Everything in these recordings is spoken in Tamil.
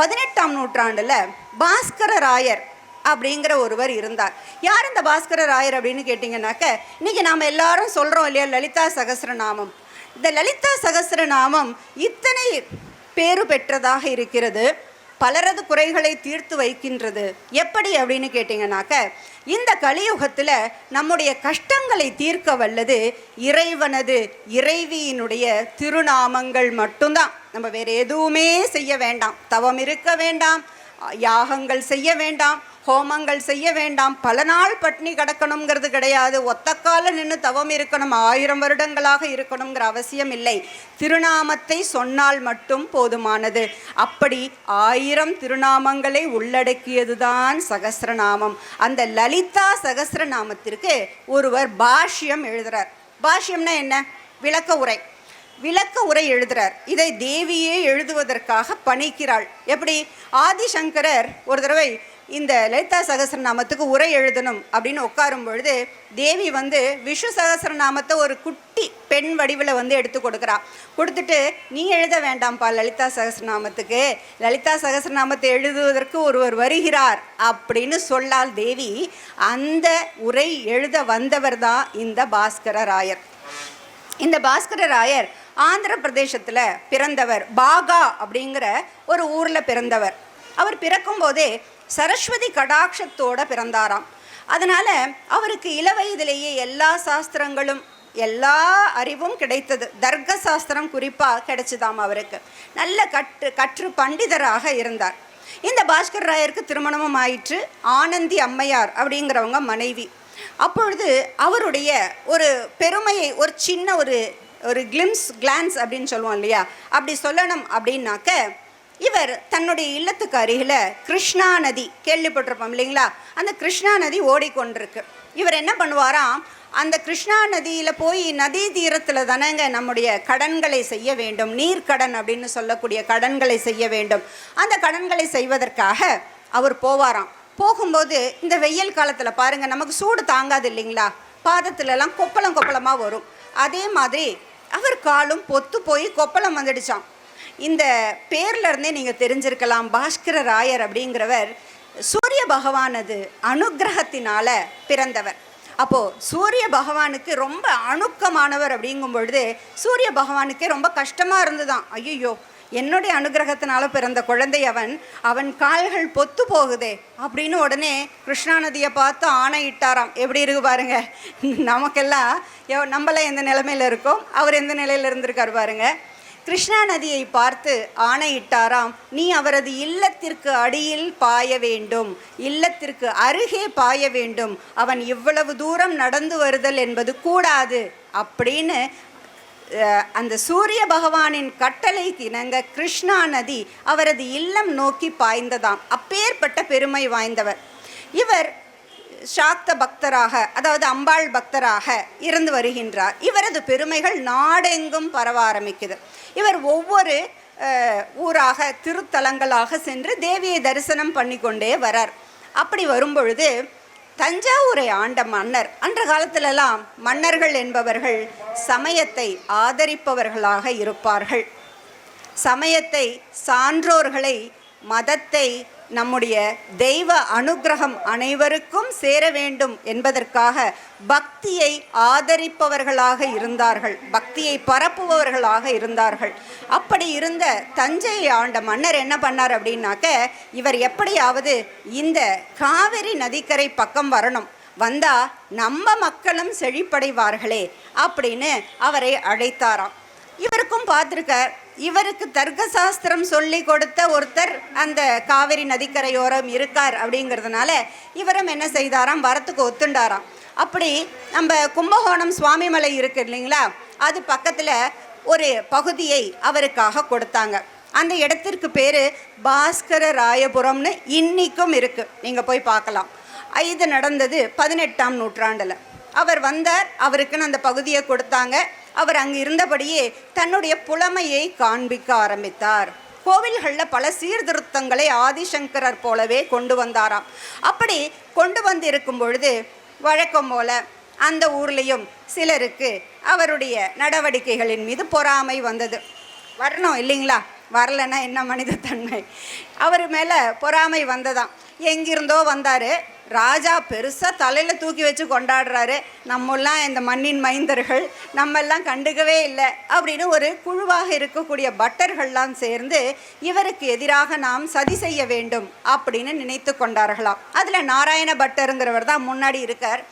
பதினெட்டாம் நூற்றாண்டில் பாஸ்கர ராயர் அப்படிங்கிற ஒருவர் இருந்தார். யார் இந்த பாஸ்கர ராயர் அப்படின்னு கேட்டிங்கனாக்க இன்றைக்கி நாம் எல்லாரும் சொல்கிறோம் இல்லையா லலிதா சகசரநாமம். இந்த லலிதா சகசரநாமம் இத்தனை பேரு பெற்றதாக இருக்கிறது. பலரது குறைகளை தீர்த்து வைக்கின்றது. எப்படி அப்படின்னு கேட்டிங்கனாக்க இந்த கலியுகத்தில் நம்முடைய கஷ்டங்களை தீர்க்க வல்லது இறைவனது இறைவியினுடைய திருநாமங்கள் மட்டும்தான். நம்ம வேறு எதுவுமே செய்ய வேண்டாம். தவம் இருக்க வேண்டாம். யாகங்கள் செய்ய வேண்டாம். ஹோமங்கள் செய்ய வேண்டாம். பல நாள் பட்னி கிடக்கணுங்கிறது கிடையாது. ஒத்தக்கால நின்று தவம் இருக்கணும். ஆயிரம் வருடங்களாக இருக்கணுங்கிற அவசியம் இல்லை. திருநாமத்தை சொன்னால் மட்டும் போதுமானது. அப்படி ஆயிரம் திருநாமங்களை உள்ளடக்கியதுதான் சகசிரநாமம். அந்த லலிதா சகசிரநாமத்திற்கு ஒருவர் பாஷ்யம் எழுதுறார். பாஷ்யம்னா என்ன? விளக்க உரை. விளக்க உரை எழுதுறார். இதை தேவியே எழுதுவதற்காக பணிக்கிறாள். எப்படி? ஆதிசங்கரர் ஒரு தடவை இந்த லலிதா சகசரநாமத்துக்கு உரை எழுதணும் அப்படின்னு உட்காரும் பொழுது தேவி வந்து விஷு சகசரநாமத்தை ஒரு குட்டி பெண் வடிவில் வந்து எடுத்து கொடுக்குறா. கொடுத்துட்டு நீ எழுத வேண்டாம்ப்பா லலிதா சகஸ்ரநாமத்துக்கு லலிதா சகசரநாமத்தை எழுதுவதற்கு ஒருவர் வருகிறார் அப்படின்னு சொல்லால் தேவி அந்த உரை எழுத வந்தவர் தான் இந்த பாஸ்கர ராயர். இந்த பாஸ்கர ராயர் ஆந்திர பிரதேசத்தில் பிறந்தவர். பாகா அப்படிங்கிற ஒரு ஊரில் பிறந்தவர். அவர் பிறக்கும்போதே சரஸ்வதி கடாட்சத்தோட பிறந்தாராம். அதனால் அவருக்கு இளவயதிலேயே எல்லா சாஸ்திரங்களும் எல்லா அறிவும் கிடைத்தது. தர்க்க சாஸ்திரம் குறிப்பாக கிடைச்சிதாம் அவருக்கு. நல்ல கற்று கற்று பண்டிதராக இருந்தார். இந்த பாஸ்கர் ராயருக்கு திருமணமும் ஆயிற்று. ஆனந்தி அம்மையார் அப்படிங்கிறவங்க மனைவி. அப்பொழுது அவருடைய ஒரு பெருமையை ஒரு சின்ன ஒரு ஒரு கிளிம்ஸ் கிளான்ஸ் அப்படின்னு சொல்லுவோம் இல்லையா? அப்படி சொல்லணும் அப்படின்னாக்க இவர் தன்னுடைய இல்லத்துக்கு அருகில் கிருஷ்ணா நதி கேள்விப்பட்டிருப்போம் இல்லைங்களா? அந்த கிருஷ்ணா நதி ஓடிக்கொண்டிருக்கு. இவர் என்ன பண்ணுவாராம் அந்த கிருஷ்ணா நதியில் போய் நதி தீரத்தில் தானேங்க நம்முடைய கடன்களை செய்ய வேண்டும். நீர்க்கடன் அப்படின்னு சொல்லக்கூடிய கடன்களை செய்ய வேண்டும். அந்த கடன்களை செய்வதற்காக அவர் போவாராம். போகும்போது இந்த வெயில் காலத்தில் பாருங்கள் நமக்கு சூடு தாங்காது இல்லைங்களா? பாதத்துலலாம் கொப்பளம் கொப்பளமாக வரும். அதே மாதிரி அவர் காலும் பொத்து போய் கொப்பளம் வந்துடுச்சாம். இந்த பேர்லேருந்தே நீங்கள் தெரிஞ்சிருக்கலாம். பாஸ்கர ராயர் அப்படிங்கிறவர் சூரிய பகவானது அனுக்கிரகத்தினால பிறந்தவர். அப்போது சூரிய பகவானுக்கு ரொம்ப அணுக்கமானவர் அப்படிங்கும் பொழுது சூரிய பகவானுக்கே ரொம்ப கஷ்டமாக இருந்துதான். ஐயோ என்னுடைய அனுகிரகத்தினால பிறந்த குழந்தை அவன் அவன் கால்கள் பொத்து போகுதே அப்படின்னு உடனே கிருஷ்ணா நதியை பார்த்து ஆணையிட்டாராம். எப்படி இருக்கு பாருங்க. நமக்கெல்லாம் எவ் நம்மளாம் எந்த நிலைமையில் இருக்கோம்? அவர் எந்த நிலையில் இருந்திருக்காரு பாருங்க. கிருஷ்ணா நதியை பார்த்து ஆணையிட்டாராம் நீ அவரது இல்லத்திற்கு அடியில் பாய வேண்டும். இல்லத்திற்கு அருகே பாய வேண்டும். அவன் இவ்வளவு தூரம் நடந்து வருதல் என்பது கூடாது. அப்படின்னு அந்த சூரிய பகவானின் கட்டளை திணங்க கிருஷ்ணா நதி அவரது இல்லம் நோக்கி பாய்ந்ததாம். அப்பேற்பட்ட பெருமை வாய்ந்தவர். இவர் சாக்த பக்தராக அதாவது அம்பாள் பக்தராக இருந்து வருகின்றார். இவரது பெருமைகள் நாடெங்கும் பரவ ஆரம்பிக்குது. இவர் ஒவ்வொரு ஊராக திருத்தலங்களாக சென்று தேவியை தரிசனம் பண்ணி கொண்டே வரார். அப்படி வரும்பொழுது தஞ்சாவூரை ஆண்ட மன்னர் அன்ற காலத்திலெல்லாம் மன்னர்கள் என்பவர்கள் சமயத்தை ஆதரிப்பவர்களாக இருப்பார்கள். சமயத்தை சான்றோர்களை மதத்தை நம்முடைய தெய்வ அனுக்கிரகம் அனைவருக்கும் சேர வேண்டும் என்பதற்காக பக்தியை ஆதரிப்பவர்களாக இருந்தார்கள். பக்தியை பரப்புபவர்களாக இருந்தார்கள். அப்படி இருந்த தஞ்சையை ஆண்ட மன்னர் என்ன பண்ணார் அப்படின்னாக்க இவர் எப்படியாவது இந்த காவிரி நதிக்கரை பக்கம் வரணும். வந்தா நம்ம மக்களும் செழிப்படைவார்களே அப்படின்னு அவரை அழைத்தாராம். இவருக்கும் பார்த்துருக்கார். இவருக்கு தர்க்க சாஸ்திரம் சொல்லி கொடுத்த ஒருத்தர் அந்த காவிரி நதிக்கரையோரம் இருக்கார் அப்படிங்கிறதுனால இவரும் என்ன செய்தாராம்? வரத்துக்கு ஒத்துண்டாராம். அப்படி நம்ம கும்பகோணம் சுவாமிமலை இருக்கு இல்லைங்களா? அது பக்கத்தில் ஒரு பகுதியை அவருக்காக கொடுத்தாங்க. அந்த இடத்திற்கு பேர் பாஸ்கர ராயபுரம்னு இன்னிக்கும் இருக்குது நீங்கள் போய் பார்க்கலாம். இது நடந்தது பதினெட்டாம் நூற்றாண்டில். அவர் வந்தார் அவருக்குன்னு அந்த பகுதியை கொடுத்தாங்க. அவர் அங்கு இருந்தபடியே தன்னுடைய புலமையை காண்பிக்க ஆரம்பித்தார். கோவில்களில் பல சீர்திருத்தங்களை ஆதிசங்கரர் போலவே கொண்டு வந்தாராம். அப்படி கொண்டு வந்து இருக்கும் பொழுது வழக்கம் போல அந்த ஊர்லேயும் சிலருக்கு அவருடைய நடவடிக்கைகளின் மீது பொறாமை வந்தது. வரணும் இல்லைங்களா? வரலைன்னா என்ன மனிதத்தன்மை அவர் மேலே பொறாமை வந்ததான் எங்கிருந்தோ வந்தார். ராஜா பெருசாக தலையில் தூக்கி வச்சு கொண்டாடுறாரு. நம்மெல்லாம் இந்த மண்ணின் மைந்தர்கள் நம்மெல்லாம் கண்டுக்கவே இல்லை அப்படின்னு ஒரு குழுவாக இருக்கக்கூடிய பட்டர்கள்லாம் சேர்ந்து இவருக்கு எதிராக நாம் சதி செய்ய வேண்டும் அப்படின்னு நினைத்து கொண்டார்களாம். அதில் நாராயண பட்டருங்கிறவர் தான் முன்னாடி இருக்கார்.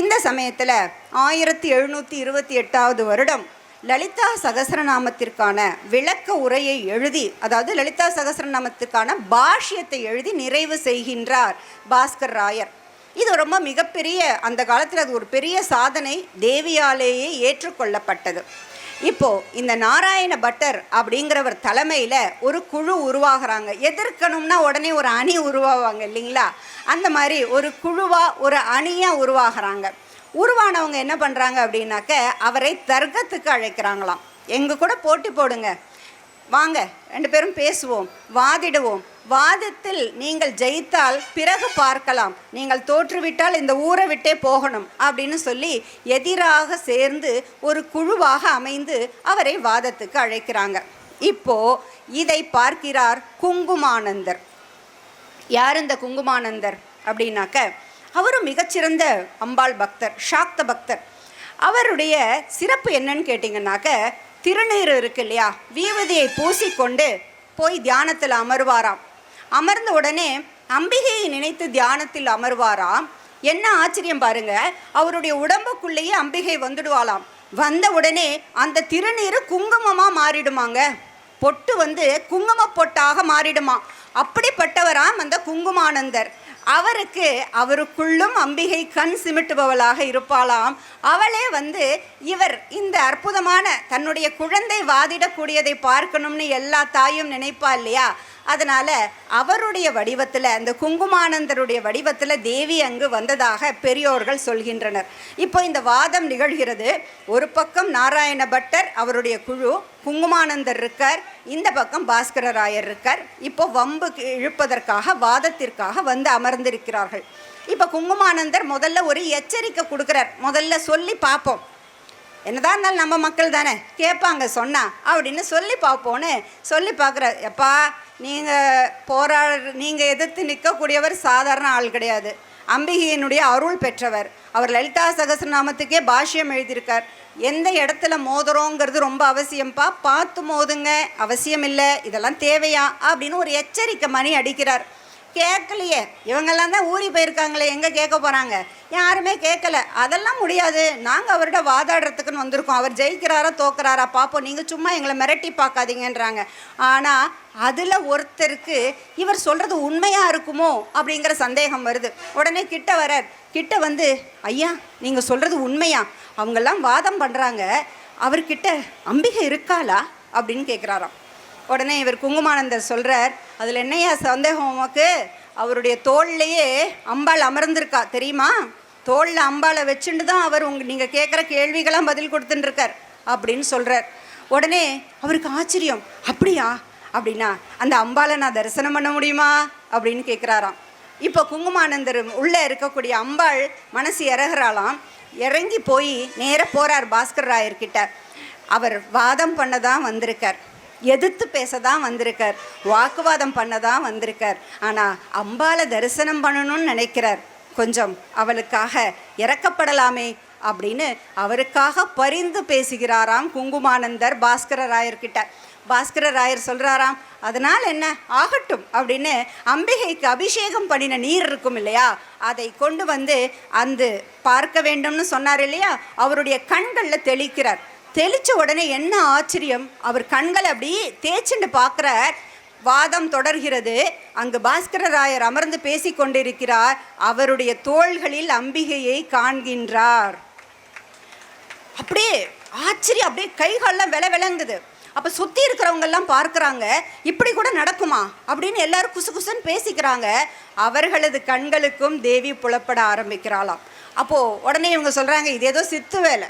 இந்த சமயத்தில் ஆயிரத்தி எழுநூற்றி இருபத்தி எட்டாவது வருடம் லலிதா சகசரநாமத்திற்கான விளக்க உரையை எழுதி அதாவது லலிதா சகசரநாமத்திற்கான பாஷ்யத்தை எழுதி நிறைவு செய்கின்றார் பாஸ்கர் ராயர். இது ரொம்ப மிகப்பெரிய அந்த காலத்தில் அது ஒரு பெரிய சாதனை தேவியாலேயே ஏற்றுக்கொள்ளப்பட்டது. இப்போது இந்த நாராயண பட்டர் அப்படிங்கிறவர் தலைமையில் ஒரு குழு உருவாகிறாங்க. எதிர்க்கணும்னா உடனே ஒரு அணி உருவாவாங்க இல்லைங்களா? அந்த மாதிரி ஒரு குழுவாக ஒரு அணியாக உருவாகிறாங்க. உருவானவங்க என்ன பண்ணுறாங்க அப்படின்னாக்க அவரை தர்க்கத்துக்கு அழைக்கிறாங்களாம். எங்கள் கூட போட்டி போடுங்க. வாங்க ரெண்டு பேரும் பேசுவோம் வாதிடுவோம். வாதத்தில் நீங்கள் ஜெயித்தால் பிறகு பார்க்கலாம். நீங்கள் தோற்றுவிட்டால் இந்த ஊரை விட்டே போகணும் அப்படின்னு சொல்லி எதிராக சேர்ந்து ஒரு குழுவாக அமைந்து அவரை வாதத்துக்கு அழைக்கிறாங்க. இப்போ இதை பார்க்கிறார் குங்குமானந்தர். யார் இந்த குங்குமானந்தர் அப்படின்னாக்க அவரும் மிகச்சிறந்த அம்பாள் பக்தர் சாக்த பக்தர். அவருடைய சிறப்பு என்னன்னு கேட்டிங்கன்னாக்க திருநீர் இருக்கு இல்லையா? வீவதியை பூசிக்கொண்டு போய் தியானத்தில் அமர்வாராம். அமர்ந்த உடனே அம்பிகையை நினைத்து தியானத்தில் அமர்வாராம். என்ன ஆச்சரியம் பாருங்க அவருடைய உடம்புக்குள்ளேயே அம்பிகை வந்துடுவாளாம். வந்த உடனே அந்த திருநீர் குங்குமமாக மாறிடுமாங்க. பொட்டு வந்து குங்கும பொட்டாக மாறிடுமா. அப்படிப்பட்டவராம் அந்த குங்குமானந்தர். அவருக்கு அவருக்குள்ளும் அம்பிகை கண் சிமிட்டுபவளாக இருப்பாளாம். அவளே வந்து இவர் இந்த அற்புதமான தன்னுடைய குழந்தை வாதிடக்கூடியதை பார்க்கணும்னு எல்லா தாயும் நினைப்பா இல்லையா? அதனால் அவருடைய வடிவத்தில் அந்த குங்குமானந்தருடைய வடிவத்தில் தேவி அங்கு வந்ததாக பெரியோர்கள் சொல்கின்றனர். இப்போ இந்த வாதம் நிகழ்கிறது. ஒரு பக்கம் நாராயண பட்டர் அவருடைய குழு குங்குமானந்தர் இருக்கார் இந்த பக்கம் பாஸ்கர ராயர் இருக்கார். இப்போ வம்பு இழுப்பதற்காக வாதத்திற்காக வந்து அமர்ந்திருக்கிறார்கள். இப்போ குங்குமானந்தர் முதல்ல ஒரு எச்சரிக்கை கொடுக்குறார். முதல்ல சொல்லி பார்ப்போம். என்னதான் இருந்தாலும் நம்ம மக்கள் தானே? கேட்பாங்க சொன்னா. அப்படின்னு சொல்லி பார்ப்போன்னு சொல்லி பார்க்குற எப்பா நீங்கள் போராட நீங்கள் எதிர்த்து நிற்கக்கூடியவர் சாதாரண ஆள் கிடையாது. அம்பிகையினுடைய அருள் பெற்றவர். அவர் லலிதா சகசரநாமத்துக்கே பாஷ்யம் எழுதியிருக்கார். எந்த இடத்துல மோதுறோங்கிறது ரொம்ப அவசியம்ப்பா பார்த்து மோதுங்க. அவசியம் இல்லை இதெல்லாம் தேவையா? அப்படின்னு ஒரு எச்சரிக்கை மணி அடிக்கிறார். கேட்கலையே. இவங்கெல்லாம் தான் ஊறி போயிருக்காங்களே எங்கே கேட்க போகிறாங்க யாருமே கேட்கல. அதெல்லாம் முடியாது. நாங்கள் அவர்கிட்ட வாதாடுறதுக்குன்னு வந்திருக்கோம். அவர் ஜெயிக்கிறாரா தோக்குறாரா பார்ப்போம் நீங்கள் சும்மா எங்களை மிரட்டி பார்க்காதீங்கன்றாங்க. ஆனால் அதில் ஒருத்தருக்கு இவர் சொல்கிறது உண்மையாக இருக்குமோ அப்படிங்கிற சந்தேகம் வருது. உடனே கிட்ட வரார் கிட்ட வந்து ஐயா நீங்கள் சொல்கிறது உண்மையா? அவங்கெல்லாம் வாதம் பண்ணுறாங்க அவர்கிட்ட அம்பிகை இருக்காளா? அப்படின்னு கேட்குறாராம் உடனே இவர் குங்குமானந்தர் சொல்கிறார் அதில் என்னையா சந்தேகம் உமக்கு? அவருடைய தோல்லையே அம்பாள் அமர்ந்திருக்கா தெரியுமா? தோளில் அம்பாளை வச்சுட்டு தான் அவர் உங்க நீங்கள் கேட்குற கேள்விகளாம் பதில் கொடுத்துட்டுருக்கார் அப்படின்னு சொல்கிறார் உடனே அவருக்கு ஆச்சரியம் அப்படியா? அப்படின்னா அந்த அம்பாளை நான் தரிசனம் பண்ண முடியுமா? அப்படின்னு கேட்குறாராம் இப்போ குங்குமானந்தர் உள்ளே இருக்கக்கூடிய அம்பாள் மனசு இறகுறாளாம். இறங்கி போய் நேராக போகிறார் பாஸ்கர் ராயர்கிட்ட. அவர் வாதம் பண்ண தான் வந்திருக்கார். எதிர்த்து பேச தான் வந்திருக்கார். வாக்குவாதம் பண்ண தான் வந்திருக்கார். ஆனால் அம்பாளை தரிசனம் பண்ணணும்னு நினைக்கிறார். கொஞ்சம் அவளுக்காக இறக்கப்படலாமே அப்படின்னு அவருக்காக பரிந்து பேசுகிறாராம் குங்குமானந்தர் பாஸ்கர ராயர்கிட்ட பாஸ்கர ராயர் சொல்கிறாராம் அதனால் என்ன? ஆகட்டும் அப்படின்னு அம்பிகைக்கு அபிஷேகம் பண்ணின நீர் இருக்கும் இல்லையா? அதை கொண்டு வந்து அந்த பார்க்க வேண்டும்னு சொன்னார் இல்லையா? அவருடைய கண்களில் தெளிக்கிறார். தெளித்த உடனே என்ன ஆச்சரியம்? அவர் கண்களை அப்படி தேய்ச்சிண்டு பார்க்குற வாதம் தொடர்கிறது. அங்கு பாஸ்கர ராயர் அமர்ந்து பேசிக் கொண்டிருக்கிறார். அவருடைய தோள்களில் அம்பிகையை காண்கின்றார். அப்படியே ஆச்சரியம் அப்படியே கைகாலெலாம் வில விளங்குது. அப்போ சுற்றி இருக்கிறவங்கெல்லாம் பார்க்குறாங்க இப்படி கூட நடக்குமா? அப்படின்னு எல்லாரும் குசு குசுன்னு பேசிக்கிறாங்க. அவர்களது கண்களுக்கும் தேவி புலப்பட ஆரம்பிக்கிறாளாம். அப்போது உடனே இவங்க சொல்கிறாங்க இது ஏதோ சித்து வேலை.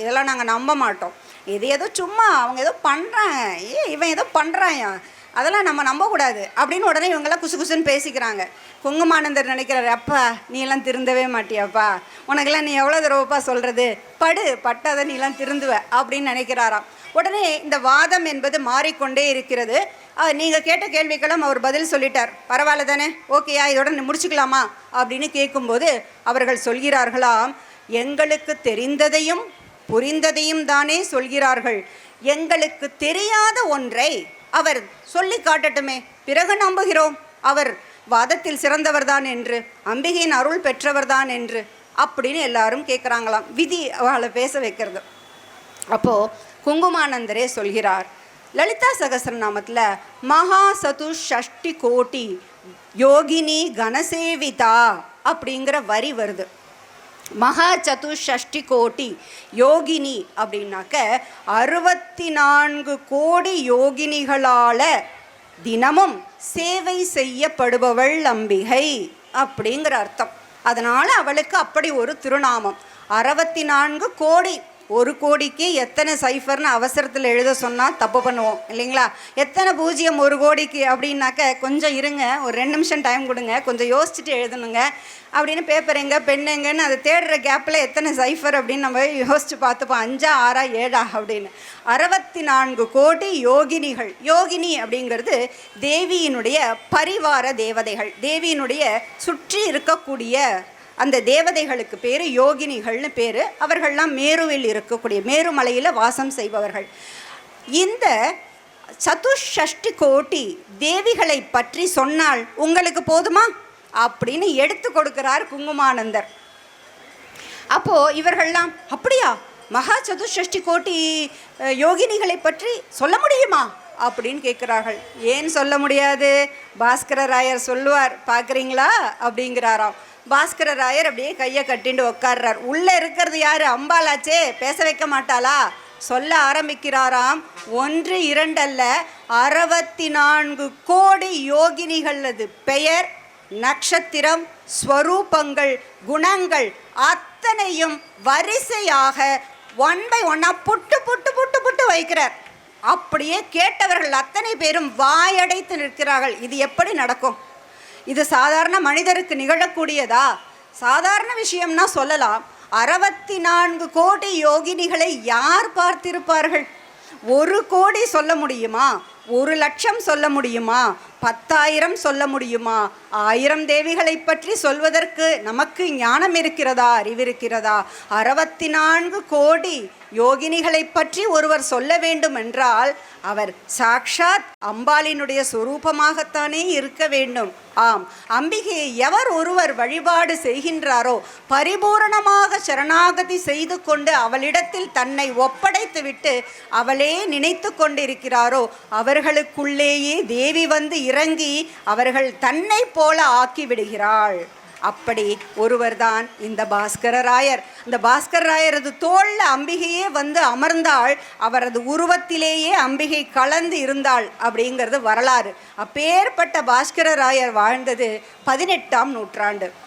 இதெல்லாம் நாங்கள் நம்ப மாட்டோம். இது ஏதோ சும்மா அவங்க ஏதோ பண்ணுறாங்க ஏ இவன் ஏதோ பண்ணுறாயா அதெல்லாம் நம்ம நம்பக்கூடாது அப்படின்னு உடனே இவங்கெல்லாம் குசு குசுன்னு பேசிக்கிறாங்க. குங்குமானந்தர் நினைக்கிறாரு அப்பா நீ எல்லாம் திருந்தவே மாட்டியாப்பா. உனக்கெல்லாம் நீ எவ்வளோ தடவைப்பா சொல்கிறது படு பட்டாத நீ எல்லாம் திருந்துவ. அப்படின்னு நினைக்கிறாராம். உடனே இந்த வாதம் என்பது மாறிக்கொண்டே இருக்கிறது. நீங்கள் கேட்ட கேள்விக்கெல்லாம் அவர் பதில் சொல்லிட்டார். பரவாயில்ல தானே. ஓகேயா இதோட முடிச்சுக்கலாமா? அப்படின்னு கேட்கும்போது அவர்கள் சொல்கிறார்களாம் எங்களுக்கு தெரிந்ததையும் புரிந்ததையும் தானே சொல்கிறார்கள். எங்களுக்கு தெரியாத ஒன்றை அவர் சொல்லி காட்டட்டுமே. பிறகு நம்புகிறோம். அவர் வாதத்தில் சிறந்தவர்தான் என்று அம்பிகையின் அருள் பெற்றவர்தான் என்று அப்படின்னு எல்லாரும் கேட்குறாங்களாம் விதி அவளை பேச வைக்கிறது. அப்போது குங்குமானந்தரே சொல்கிறார் லலிதா சகசரநாமத்தில் மகா சது ஷஷ்டி கோட்டி யோகினி கணசேவிதா அப்படிங்கிற வரி வருது. மகா சதுஷஷ்டி கோட்டி யோகினி அப்படின்னாக்க அறுபத்தி நான்கு கோடி யோகினிகளால் தினமும் சேவை செய்யப்படுபவள் அம்பிகை அப்படிங்கிற அர்த்தம். அதனால் அவளுக்கு அப்படி ஒரு திருநாமம். அறுபத்தி நான்கு கோடி ஒரு கோடிக்கு எத்தனை சைஃபர்னு அவசரத்தில் எழுத சொன்னால் தப்பு பண்ணுவோம் இல்லைங்களா? எத்தனை பூஜ்ஜியம் ஒரு கோடிக்கு அப்படின்னாக்க கொஞ்சம் இருங்க ஒரு ரெண்டு நிமிஷம் டைம் கொடுங்க கொஞ்சம் யோசிச்சுட்டு எழுதணுங்க. அப்படின்னு பேப்பர் எங்கே பெண் எங்கன்னு அதை தேடுற கேப்பில் எத்தனை சைஃபர் அப்படின்னு நம்ம யோசிச்சு பார்த்துப்போம். அஞ்சா ஆறா ஏழா அப்படின்னு. அறுபத்தி நான்கு கோடி யோகினிகள். யோகினி அப்படிங்கிறது தேவியினுடைய பரிவார தேவதைகள். தேவியினுடைய சுற்றி இருக்கக்கூடிய அந்த தேவதைகளுக்கு பேர் யோகினிகள்னு பேர். அவர்கள்லாம் மேருவில் இருக்கக்கூடிய மேருமலையில் வாசம் செய்பவர்கள். இந்த சதுஷஷ்டி கோட்டி தேவிகளை பற்றி சொன்னால் உங்களுக்கு போதுமா? அப்படின்னு எடுத்து கொடுக்கிறார் குங்குமானந்தர். அப்போது இவர்கள்லாம் அப்படியா? மகா சதுஷ்டி கோட்டி யோகினிகளை பற்றி சொல்ல முடியுமா? அப்படின்னு கேட்குறார்கள். ஏன் சொல்ல முடியாது? பாஸ்கர ராயர் சொல்லுவார் பார்க்குறீங்களா? அப்படிங்கிறாராம். பாஸ்கர ராயர் அப்படியே கையை கட்டிண்டு உட்கார்றார் உள்ளே இருக்கிறது யார்? அம்பாலாச்சே பேச வைக்க மாட்டாளா? சொல்ல ஆரம்பிக்கிறாராம். ஒன்று இரண்டல்ல அறுபத்தி நான்கு கோடி யோகினிகளது பெயர் நட்சத்திரம் ஸ்வரூபங்கள் குணங்கள் அத்தனையும் வரிசையாக ஒன் பை ஒன்னாக புட்டு புட்டு புட்டு புட்டு வைக்கிறார். அப்படியே கேட்டவர்கள் அத்தனை பேரும் வாயடைத்து நிற்கிறார்கள். இது எப்படி நடக்கும்? இது சாதாரண மனிதருக்கு நிகழக்கூடியதா? சாதாரண விஷயம்னா சொல்லலாம். அறுபத்தி நான்கு கோடி யோகினிகளை யார் பார்த்திருப்பார்கள்? ஒரு கோடி சொல்ல முடியுமா? ஒரு லட்சம் சொல்ல முடியுமா? பத்தாயிரம் சொல்ல முடியுமா? ஆயிரம் தேவிகளை பற்றி சொல்வதற்கு நமக்கு ஞானம் இருக்கிறதா? அறிவிருக்கிறதா அறுபத்தி நான்கு கோடி யோகினிகளை பற்றி ஒருவர் சொல்ல வேண்டும் என்றால் அவர் சாக்ஷாத் அம்பாளினுடைய சொரூபமாகத்தானே இருக்க வேண்டும். ஆம் அம்பிகையை எவர் ஒருவர் வழிபாடு செய்கின்றாரோ பரிபூரணமாக சரணாகதி செய்து கொண்டு அவளிடத்தில் தன்னை ஒப்படைத்துவிட்டு அவளே நினைத்து கொண்டிருக்கிறாரோ அவர்களுக்குள்ளேயே தேவி வந்து இறங்கி அவர்கள் தன்னை போல ஆக்கிவிடுகிறாள். அப்படி ஒருவர்தான் இந்த பாஸ்கரராயர் இந்த பாஸ்கரராயரது தோல்ல அம்பிகையே வந்து அமர்ந்தாள். அவரது உருவத்திலேயே அம்பிகை கலந்து இருந்தாள் அப்படிங்கிறது வரலாறு. அப்பேற்பட்ட பாஸ்கரராயர் வாழ்ந்தது பதினெட்டாம் நூற்றாண்டு.